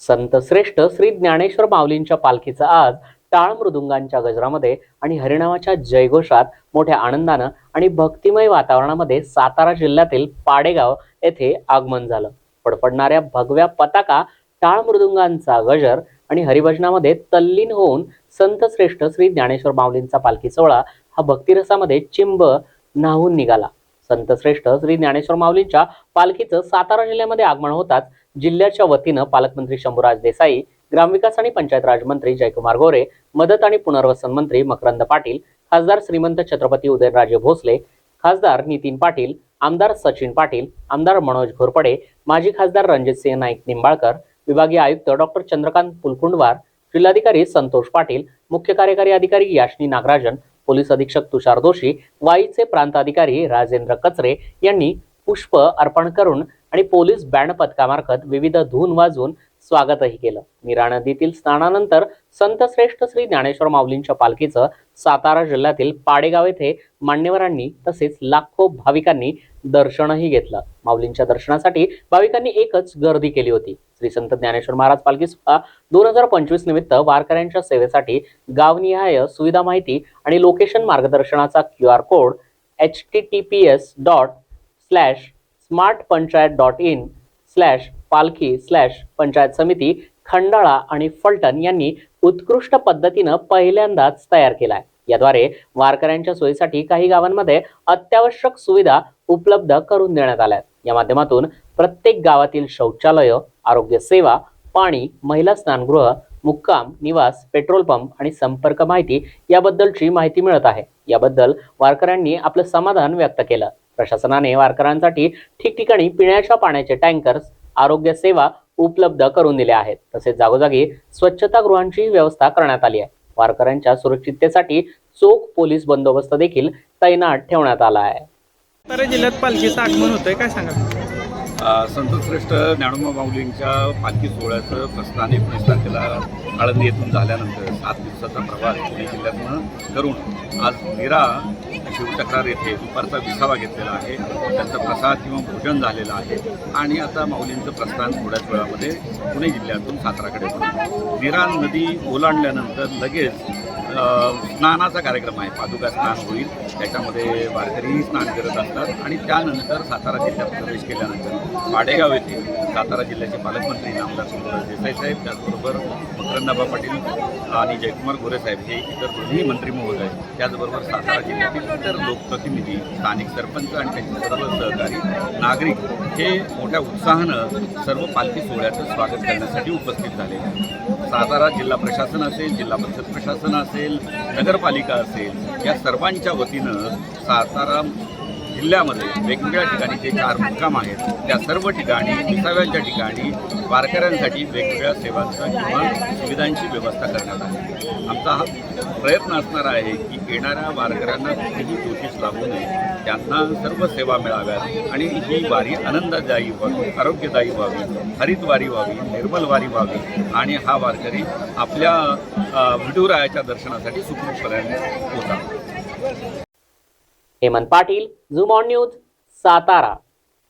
संत श्रेष्ठ श्री ज्ञानेश्वर माऊलींच्या पालखीचा आज टाळ मृदुंगांच्या गजरामध्ये आणि हरिनामाच्या जयघोषात मोठ्या आनंदानं आणि भक्तिमय वातावरणामध्ये सातारा जिल्ह्यातील पाडेगाव येथे आगमन झालं. फडफडणाऱ्या भगव्या पताका टाळ मृदुंगांचा गजर आणि हरिभजनामध्ये तल्लीन होऊन संत श्रेष्ठ श्री ज्ञानेश्वर माऊलींचा पालखी सोहळा हा भक्तिरसामध्ये चिंब न्हावून निघाला. संत श्रेष्ठ श्री ज्ञानेश्वर माऊलींच्या पालखीचं सातारा जिल्ह्यामध्ये आगमन होताच जिल्ह्याच्या वतीनं पालकमंत्री शंभूराज देसाई ग्रामविकास आणि पंचायत राज मंत्री जयकुमार गोरे मदत आणि पुनर्वसन मंत्री मकरंद पाटील खासदार श्रीमंत छत्रपती उदयनराजे भोसले खासदार नितीन पाटील आमदार सचिन पाटील आमदार मनोज घोरपडे माजी खासदार रणजितसिंह नाईक निंबाळकर विभागीय आयुक्त डॉक्टर चंद्रकांत पुलकुंडवार जिल्हाधिकारी संतोष पाटील मुख्य कार्यकारी अधिकारी याशनी नागराजन पोलीस अधीक्षक तुषार दोषी वाईचे प्रांताधिकारी राजेंद्र कचरे यांनी पुष्प अर्पण करून आणि पोलीस बँड पथकामार्फत विविध धून वाजवून स्वागतही केलं. मीरा नदीतील स्नानानंतर संत श्रेष्ठ श्री ज्ञानेश्वर माऊलींच्या पालखीचं सातारा जिल्ह्यातील पाडेगाव येथे मान्यवरांनी तसेच लाखो भाविकांनी दर्शनही घेतलं. माऊलींच्या दर्शनासाठी भाविकांनी एकच गर्दी केली होती. श्री संत ज्ञानेश्वर महाराज पालखी सोहळा दोन हजार पंचवीस निमित्त वारकऱ्यांच्या सेवेसाठी गावनिहाय सुविधा माहिती आणि location मार्गदर्शनाचा Q R code H T T P S dot slash smart panchayat dot in slash palkhi slash Panchayat Samiti Khandala आणि फलटण यांनी उत्कृष्ट पद्धतीनं पहिल्यांदाच तयार केला आहे याद्वारे वारकऱ्यांच्या सोयीसाठी काही गावांमध्ये अत्यावश्यक सुविधा उपलब्ध करून देण्यात आल्या आहेत. या माध्यमातून प्रत्येक गावातील शौचालय आरोग्य सेवा पाणी महिला स्नानगृह मुक्काम निवास पेट्रोल पंप आणि संपर्क माहिती याबद्दलची माहिती मिळत आहे. याबद्दल वारकऱ्यांनी आपलं समाधान व्यक्त केलं. प्रशासनाने वारकऱ्यांसाठी ठिकठिकाणी पिण्याच्या पाण्याचे टँकर्स आरोग्य सेवा उपलब्ध करून दिल्या आहेत. तसेच जागोजागी स्वच्छतागृहांची व्यवस्था करण्यात आली आहे. वारकऱ्यांच्या सुरक्षिततेसाठी चोख पोलीस बंदोबस्त देखील तैनात ठेवण्यात आला आहे. जिल्ह्यात पालखीचं आगमन होतंय काय सांगा संतश्रेष्ठ ज्ञानोबा माऊलींच्या पालखी सोहळ्याचं प्रस्थान एकोणीस तारखेला आळंदी येथून झाल्यानंतर सात दिवसाचा प्रवास पुणे जिल्ह्यातनं करून आज निरा शिवचक्रार येथे दुपारचा विसावा घेतलेला आहे. त्यांचा प्रसाद किंवा भोजन झालेलं आहे. आणि आता माऊलींचं प्रस्थान थोड्याच वेळामध्ये पुणे जिल्ह्यातून साताराकडे होणार नदी ओलांडल्यानंतर लगेच स्नानाचा कार्यक्रम आहे. पादुका स्नान होईल. त्याच्यामध्ये वारकरीही स्नान करत असतात आणि त्यानंतर सातारा जिल्ह्यात प्रवेश केल्यानंतर पाडेगाव येथे सातारा जिल्ह्याचे पालकमंत्री नामदार सुंदरराज देसाई साहेब त्याचबरोबर मकरंदाबा पाटील आणि जयकुमार गोरे साहेब हे इतर दोन्ही मंत्री महोदय त्याचबरोबर सातारा जिल्ह्यातील इतर लोकप्रतिनिधी स्थानिक सरपंच आणि त्यांचे सर्व सहकारी नागरिक हे मोठ्या उत्साहानं सर्व पालखी सोहळ्याचं स्वागत करण्यासाठी उपस्थित झाले. सातारा जिल्हा प्रशासन असेल जिल्हा परिषद प्रशासन असेल नगरपालिका असेल या सर्वांच्या वतीनं सातारा जिल्ह्यामध्ये वेगवेगळ्या ठिकाणी जे चार मुक्काम आहेत त्या सर्व ठिकाणी विसाव्यांच्या ठिकाणी वारकऱ्यांसाठी वेगवेगळ्या सेवांचं किंवा सुविधांची व्यवस्था करण्यात आली. आमचा हा प्रयत्न असणार आहे की येणाऱ्या वारकऱ्यांना कुठेही दोषीस लागू नये त्यांना सर्व सेवा मिळाव्यात आणि ही वारी आनंददायी व्हावी आरोग्यदायी व्हावी हरित वारी व्हावी निर्मल वारी व्हावी आणि हा वारकरी आपल्या विठुरायाच्या दर्शनासाठी सुखरूपपणे होता Hemant Patil Zoom On News Satara.